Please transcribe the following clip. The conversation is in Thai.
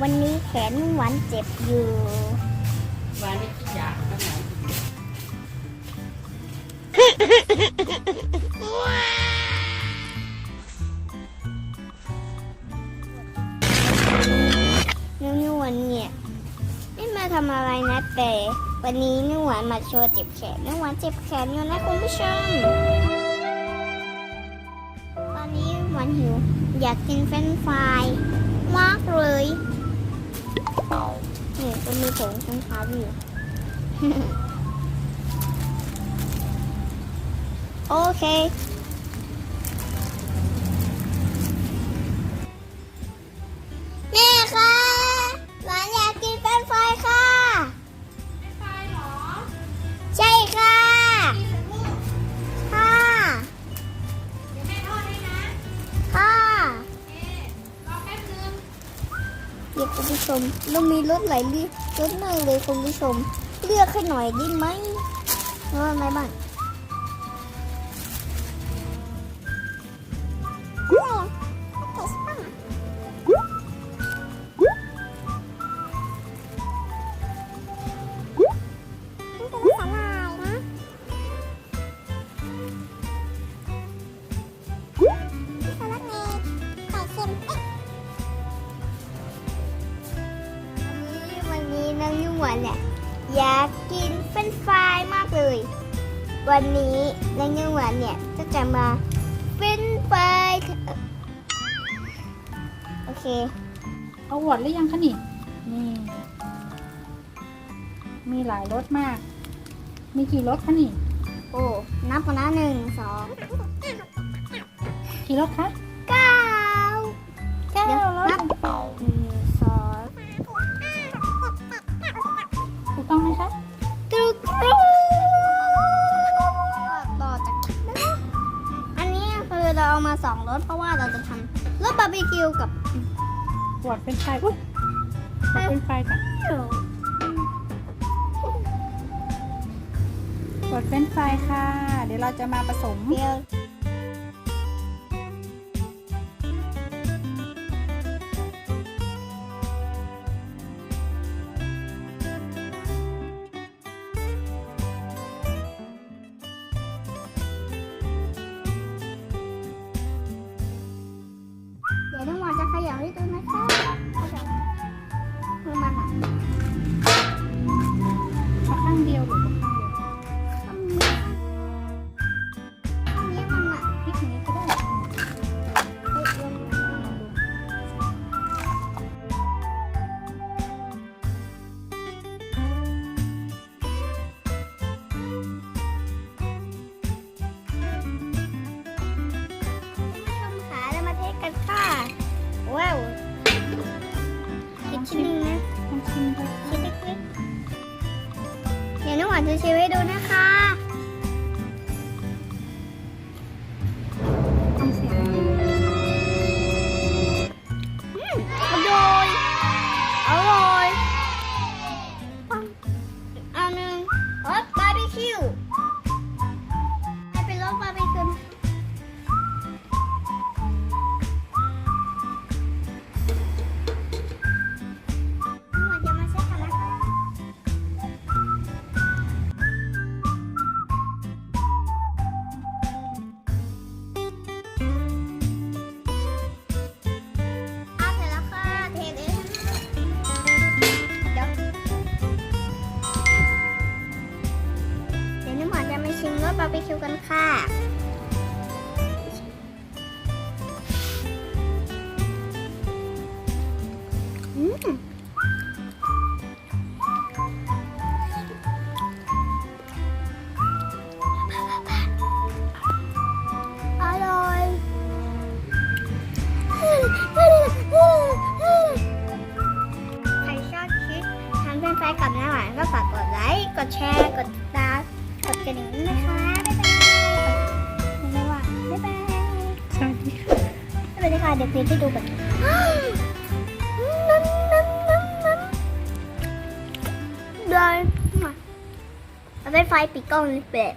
วันนี้แขนหวานเจ็บอยู่วานไม่ขี้อยากนาดน้องนวลเนี่ยไม่มาทำอะไรนะแต่วันนี้น้องหวานมาโชว์เจ็บแขนน้องหวานเจ็บแขนอยู่นะคุณผู้ชมตอนนี้หวานหิวอยากกินเฟรนช์ฟรายมากเลย นี่ก็มีผงเฟรนช์ฟรายอยู่ โอเค เดี๋ยวคุณผู้ชมเรามีรถหลายลีรถมากเลยคุณผู้ชม เลือกให้หน่อยได้ไหมว่าไงบ้าง หวานเนี่ย อยากกินเฟรนช์ฟรายมากเลย วันนี้น้องยุ่งหวานเนี่ยก็จะมาเฟรนช์ฟรายโอเค เอาหวดหรือยังคะนี่นี่มีหลายรสมาก มีกี่รสคะนี่ โอ้ นับก่อนนะหนึ่งสองกี่รสคะ เพราะว่าเราจะทำรสบาร์บีคิวกับหวดเป็นไฟอุ้ยหวดเป็นไฟก่อนหวดเป็นไฟค่ะ เดี๋ยวเราจะมาผสม ว้าวอีกชิ้นหนึ่งนะลองชิมดูชิ้นเล็กๆเดี๋ยวน้องหวานจะชิมให้ดูนะคะ บาร์บีคิวกันค่ะอืมอร่อย ใครชอบคลิปทำเป็นแฟนกับน้าหวานก็ฝากกดไลค์ กดแชร์ กดติดตาม กดกระดิ่งนะคะ บ๊ายบายไม่ว่าบ๊ายบายสวัสดีค่ะสวัสดีค่ะเดี๋ยวคลิปให้ดูกันได้เอาเป็นไฟปิดกล้องนี่แปะ